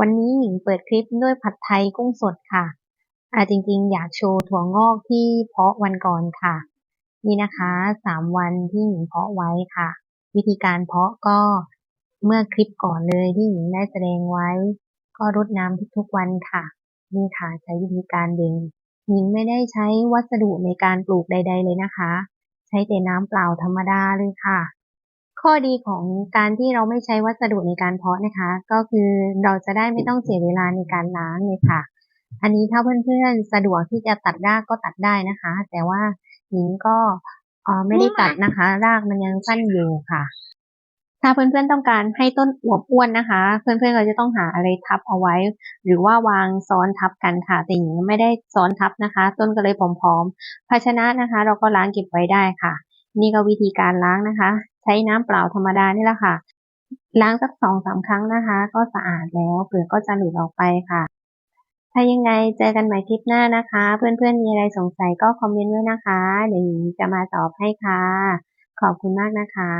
วันนี้หญิงเปิดคลิปด้วยผัดไทยกุ้งสดค่ะอาจริงๆ อยากโชว์ถั่วงอกที่เพาะวันก่อนค่ะ นี่นะคะสามวันที่หญิงเพาะไว้ค่ะ วิธีการเพาะก็เมื่อคลิปก่อนเลยที่หญิงได้แสดงไว้ ก็รดน้ำทุกๆวันค่ะ นี่ค่ะใช้วิธีการเดงหญิงไม่ได้ใช้วัสดุในการปลูกใด ๆ เลยนะคะ ใช้แต่น้ำเปล่าธรรมดาเลยค่ะ ข้อดีของการที่เราไม่ใช้วัสดุในการเพาะนะคะ ก็คือเราจะได้ไม่ต้องเสียเวลาในการล้างเลยค่ะ อันนี้ถ้าเพื่อนๆ สะดวกที่จะตัดรากก็ตัดได้นะคะ แต่ว่าหญิงก็ออไม่ได้ตัดนะคะ รากมันยังสั้นอยู่ค่ะ ถ้าเพื่อนๆต้องการให้ต้นอวบอ้วนนะคะ เพื่อนๆก็จะต้องหาอะไรทับเอาไว้ หรือว่าวางซ้อนทับกันค่ะแต่หญิงไม่ได้ซ้อนทับนะคะ ต้นก็เลยผอมๆภาชนะนะคะ เราก็ล้างเก็บไว้ได้ค่ะ นี่ก็วิธีการล้างนะคะ ใช้น้ำเปล่าธรรมดานี่แหละค่ะ ล้างสักสองสามครั้งนะคะ ก็สะอาดแล้วเปลือกก็จะหลุดออกไปค่ะ ถ้ายังไงเจอกันใหม่คลิปหน้านะคะ เพื่อนๆมีอะไรสงสัยก็คอมเมนต์ไว้นะคะ เดี๋ยวหญิงจะมาตอบให้ค่ะ ขอบคุณมากนะคะ